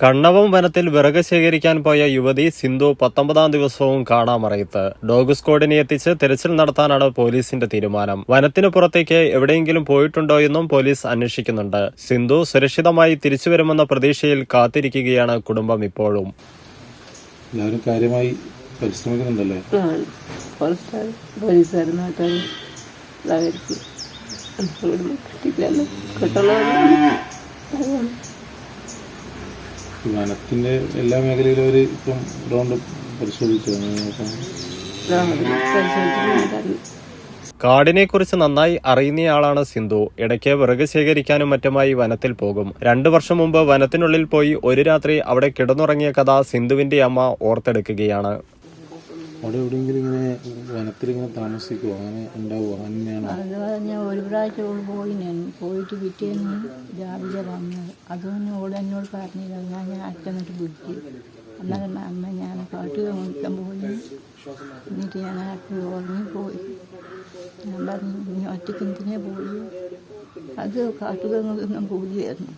കണ്ണവം വനത്തിൽ വിറക് ശേഖരിക്കാൻ പോയ യുവതി സിന്ധു പത്തൊമ്പതാം ദിവസവും കാണാമറയത്ത്. ഡോഗ് സ്ക്വാഡിനെ എത്തിച്ച് തിരച്ചിൽ നടത്താനാണ് പോലീസിന്റെ തീരുമാനം. വനത്തിന് പുറത്തേക്ക് എവിടെയെങ്കിലും പോയിട്ടുണ്ടോ എന്നും പോലീസ് അന്വേഷിക്കുന്നുണ്ട്. സിന്ധു സുരക്ഷിതമായി തിരിച്ചുവരുമെന്ന പ്രതീക്ഷയിൽ കാത്തിരിക്കുകയാണ് കുടുംബം ഇപ്പോഴും. എല്ലാവരും കാര്യമായി പരിശ്രമിക്കുന്നുണ്ടല്ലേ? വനത്തിന്റെ എല്ലാ മേഖലയിലും അവർ ഇപ്പം റൗണ്ട് പരിശോധിച്ചു. കാടിനെ കുറിച്ച് നന്നായി അറിയുന്നയാളാണ് സിന്ധു. ഇടയ്ക്ക് വിറക് ശേഖരിക്കാനും മറ്റുമായി വനത്തിൽ പോകും. രണ്ടു വർഷം മുമ്പ് വനത്തിനുള്ളിൽ പോയി ഒരു രാത്രി അവിടെ കിടന്നുറങ്ങിയ കഥ സിന്ധുവിന്റെ അമ്മ ഓർത്തെടുക്കുകയാണ്. അവിടെ എവിടെയെങ്കിലും ഇങ്ങനെ വനത്തിൽ ഇങ്ങനെ താമസിക്കുമോ അങ്ങനെ ഉണ്ടാവുമോ അങ്ങനെയാണോ? ഞാൻ ഒരു പ്രാവശ്യം പോയി ഞാൻ പോയിട്ട് പിറ്റേന്ന് രാവിലെ വന്നത് അതൊന്നും ഓൾ എന്നോട് പറഞ്ഞില്ല. ഞാൻ അച്ഛനിട്ട് വിളിച്ചു. അന്നേരം അമ്മ ഞാൻ കാട്ടിൽ നോക്കാൻ പോയി. എന്നിട്ട് ഞാൻ ആക്കി ഉറങ്ങിപ്പോയി ഞാൻ പറഞ്ഞു ഇനി ഒറ്റയ്ക്ക് പോയി? അത് പോയി എന്നറിഞ്ഞു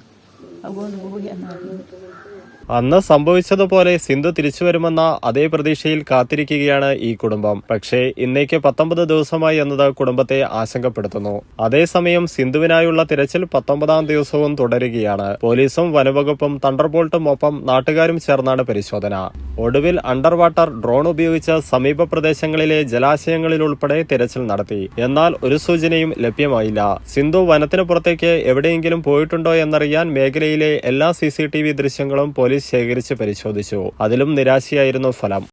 അന്ന് സംഭവിച്ചതുപോലെ സിന്ധു തിരിച്ചു വരുമെന്ന അതേ പ്രതീക്ഷയിൽ കാത്തിരിക്കുകയാണ് ഈ കുടുംബം. പക്ഷേ ഇന്നേക്ക് പത്തൊമ്പത് ദിവസമായി എന്നത് കുടുംബത്തെ ആശങ്കപ്പെടുത്തുന്നു. അതേസമയം സിന്ധുവിനായുള്ള തിരച്ചിൽ പത്തൊമ്പതാം ദിവസവും തുടരുകയാണ്. പോലീസും വനവകുപ്പും തണ്ടർബോൾട്ടും ഒപ്പം നാട്ടുകാരും ചേർന്നാണ് പരിശോധന. ഒടുവിൽ അണ്ടർ വാട്ടർ ഡ്രോൺ ഉപയോഗിച്ച് സമീപ പ്രദേശങ്ങളിലെ ജലാശയങ്ങളിലുൾപ്പെടെ തിരച്ചിൽ നടത്തി. എന്നാൽ ഒരു സൂചനയും ലഭ്യമായില്ല. സിന്ധു വനത്തിന് പുറത്തേക്ക് എവിടെയെങ്കിലും പോയിട്ടുണ്ടോ എന്നറിയാൻ മേഖലയിലെ എല്ലാ സി ദൃശ്യങ്ങളും പോലീസ് ശേഖരിച്ച് പരിശോധിച്ചു. അതിലും നിരാശയായിരുന്നു ഫലം.